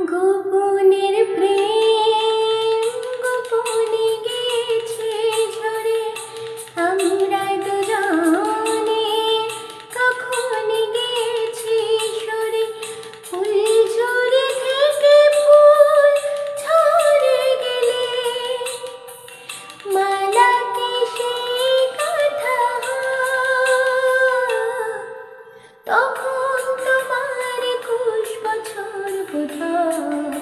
গোপনের প্রেম, গোপনে গেছে ঝরে আমরা দুজনে কখন গেছি সরে ফুল ঝরে থেকে ফুল ঝরে গেলে। মালাকে 不知。